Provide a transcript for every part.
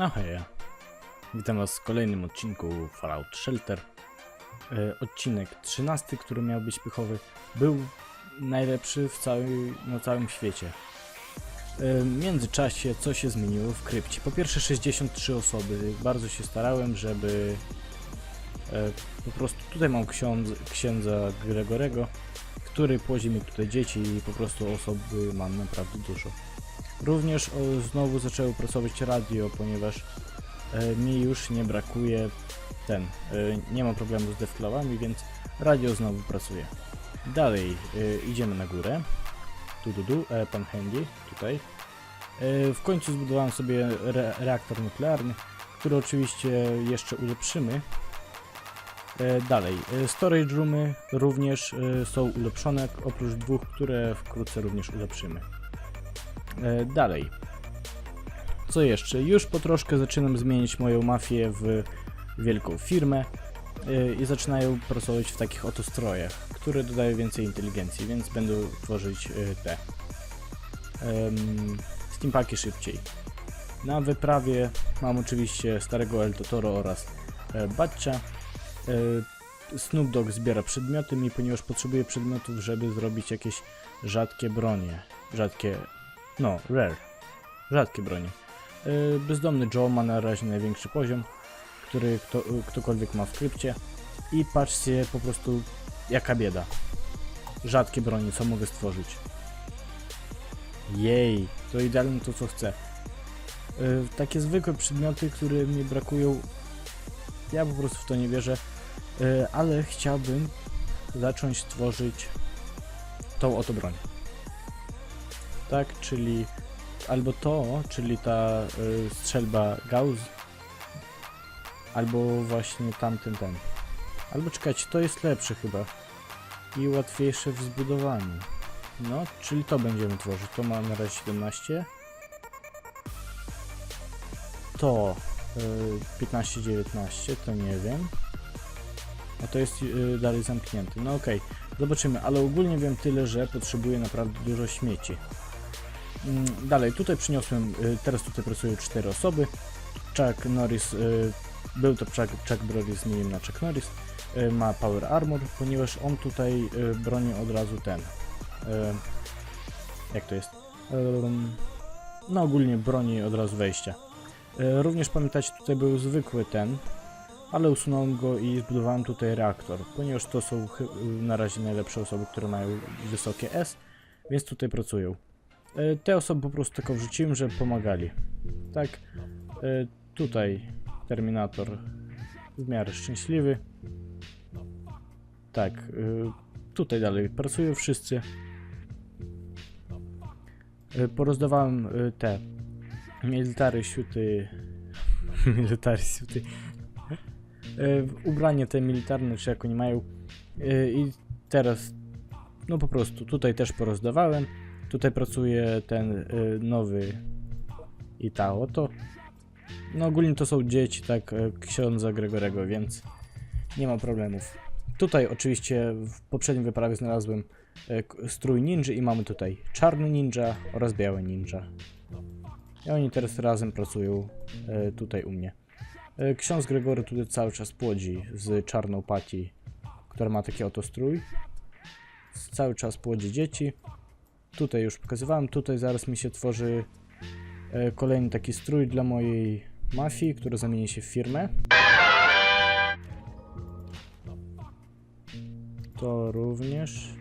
No hej, witam was w kolejnym odcinku Fallout Shelter. E, odcinek 13, który miał być pychowy, był najlepszy w całej, na całym świecie. E, w międzyczasie co się zmieniło w krypcie? Po pierwsze 63 osoby, bardzo się starałem, żeby e, po prostu tutaj mam ksiądz, księdza Gregorego, który płozi mi tutaj dzieci i po prostu osoby mam naprawdę dużo. Również o, znowu zaczęło pracować radio, ponieważ e, mi już nie brakuje ten, e, nie ma problemu z devclawami, więc radio znowu pracuje. Dalej e, idziemy na górę. Tu, tu, tu, e, pan Handy, tutaj. E, w końcu zbudowałem sobie re reaktor nuklearny, który oczywiście jeszcze ulepszymy. E, dalej, e, storage roomy również e, są ulepszone, oprócz dwóch, które wkrótce również ulepszymy. E, dalej. Co jeszcze? Już po troszkę zaczynam zmienić moją mafię w wielką firmę e, i zaczynają pracować w takich oto strojach, które dodają więcej inteligencji, więc będę tworzyć e, te steampaki szybciej. Na wyprawie mam oczywiście starego El Totoro oraz Batcha. Snoop Dogg zbiera przedmioty mi, ponieważ potrzebuję przedmiotów, żeby zrobić jakieś rzadkie bronie. Rzadkie no, rare. Rzadkie bronie. Yy, bezdomny Joe ma na razie największy poziom, który kto, ktokolwiek ma w krypcie. I patrzcie po prostu jaka bieda. Rzadkie bronie, co mogę stworzyć. Jej, to idealnie to co chcę. Yy, takie zwykłe przedmioty, które mi brakują. Ja po prostu w to nie wierzę. Yy, ale chciałbym zacząć tworzyć tą oto broń tak, czyli albo to, czyli ta y, strzelba Gauss, albo właśnie tamten ten. Albo czekajcie, to jest lepsze chyba i łatwiejsze w zbudowaniu. No, czyli to będziemy tworzyć. To ma na razie 17. To y, 15-19, to nie wiem. A to jest y, dalej zamknięty. No okej, zobaczymy, ale ogólnie wiem tyle, że potrzebuję naprawdę dużo śmieci. Mm, Dalej, tutaj przyniosłem, y, teraz tutaj pracują cztery osoby. Chuck Norris, y, był to Chuck, Chuck Norris, zmienił na Chuck Norris, y, ma Power Armor, ponieważ on tutaj broni od razu ten. Jak to jest? No ogólnie broni od razu wejścia. Również pamiętacie, tutaj był zwykły ten, ale usunąłem go i zbudowałem tutaj reaktor, ponieważ to są na razie najlepsze osoby, które mają wysokie S, więc tutaj pracują. E, Te osoby po prostu tylko wrzuciłem, żeby pomagali. Tak, e, tutaj Terminator w miarę szczęśliwy. Tak, e, tutaj dalej pracują wszyscy. Porozdawałem te military siuty. military siuty. Ubranie te militarne, czy jak oni mają. I teraz, no po prostu, tutaj też porozdawałem. Tutaj pracuje ten y, nowy i ta oto. No ogólnie to są dzieci, tak, y, księdza Gregorego, więc nie ma problemów. Tutaj oczywiście w poprzednim wyprawie znalazłem y, strój ninja i mamy tutaj czarny ninja oraz biały ninja. I oni teraz razem pracują y, tutaj u mnie. Ksiądz Gregory tutaj cały czas płodzi z czarną Pati, która ma taki oto strój. Cały czas płodzi dzieci. Tutaj już pokazywałem, tutaj zaraz mi się tworzy e, kolejny taki strój dla mojej mafii, który zamieni się w firmę. To również.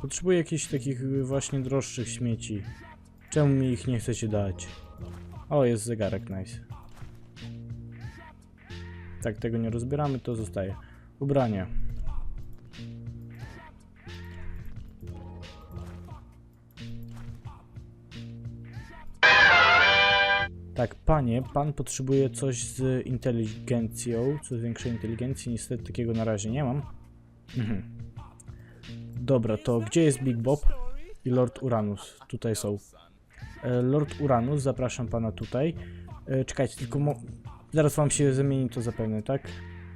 Potrzebuję jakichś takich właśnie droższych śmieci. Czemu mi ich nie chcecie dać? O, jest zegarek, nice. Tak, tego nie rozbieramy, to zostaje. Ubrania. Tak, panie, pan potrzebuje coś z inteligencją, coś większej inteligencji, niestety takiego na razie nie mam. Mhm. Dobra, to gdzie jest Big Bob i Lord Uranus? Tutaj są. E, Lord Uranus, zapraszam pana tutaj. E, Czekajcie, tylko zaraz wam się zamieni to zapewne, tak?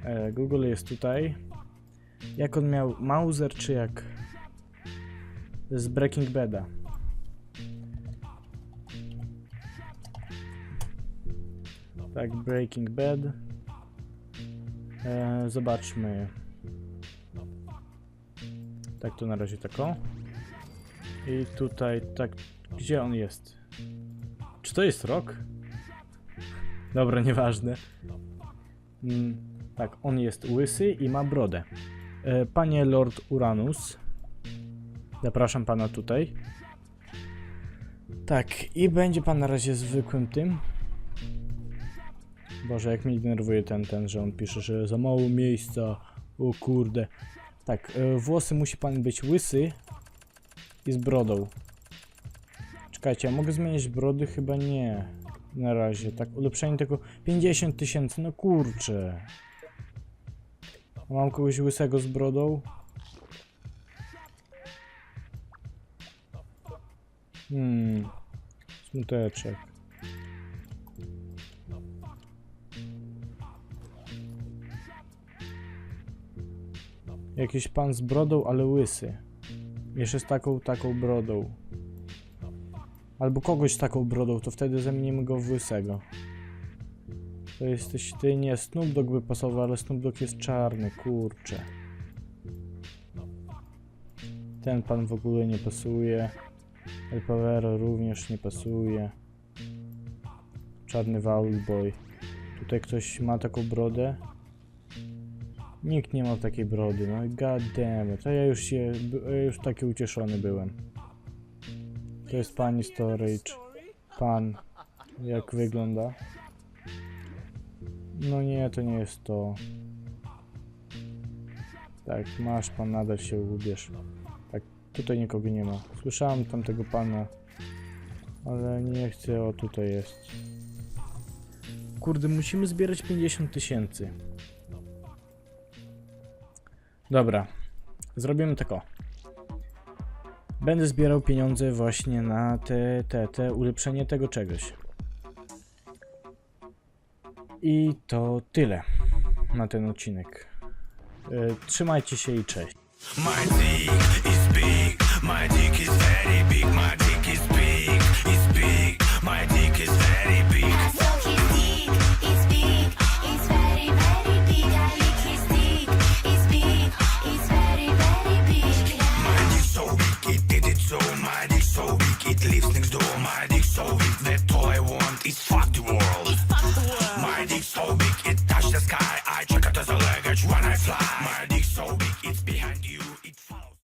E, Google jest tutaj. Jak on miał? Mauser czy jak? Z Breaking Bada. Tak, Breaking Bad. E, zobaczmy. Tak to na razie tako. I tutaj tak. Gdzie on jest? Czy to jest rok? Dobra, nieważne. Mm, tak, on jest łysy i ma brodę. E, panie Lord Uranus. Zapraszam pana tutaj. Tak, i będzie pan na razie zwykłym tym. Boże, jak mnie denerwuje ten, ten, że on pisze, że za mało miejsca. O kurde. Tak, e, włosy musi pan być łysy i z brodą. Czekajcie, a mogę zmienić brody? Chyba nie. Na razie, tak, ulepszenie tego 50 tysięcy, no kurczę. Mam kogoś łysego z brodą? Hmm. Smuteczek. Jakiś pan z brodą, ale łysy. Jeszcze z taką, taką brodą. Albo kogoś z taką brodą, to wtedy zamienimy go w łysego. To jesteś ty, nie, Snoop Dogg by pasował, ale Snoop Dogg jest czarny, kurczę. Ten pan w ogóle nie pasuje. El Pavero również nie pasuje. Czarny Boy. Tutaj ktoś ma taką brodę. Nikt nie ma takiej brody, no god damn it. To ja już się, ja już taki ucieszony byłem. To jest pani storage. Pan. Jak wygląda? No nie, to nie jest to. Tak, masz pan, nadal się ubierz. Tak, tutaj nikogo nie ma. Słyszałem tamtego pana. Ale nie chcę, o tutaj jest. Kurde, musimy zbierać 50 tysięcy. Dobra, zrobimy tak o. Będę zbierał pieniądze właśnie na te, te, te ulepszenie tego czegoś. I to tyle na ten odcinek. E, Trzymajcie się i cześć.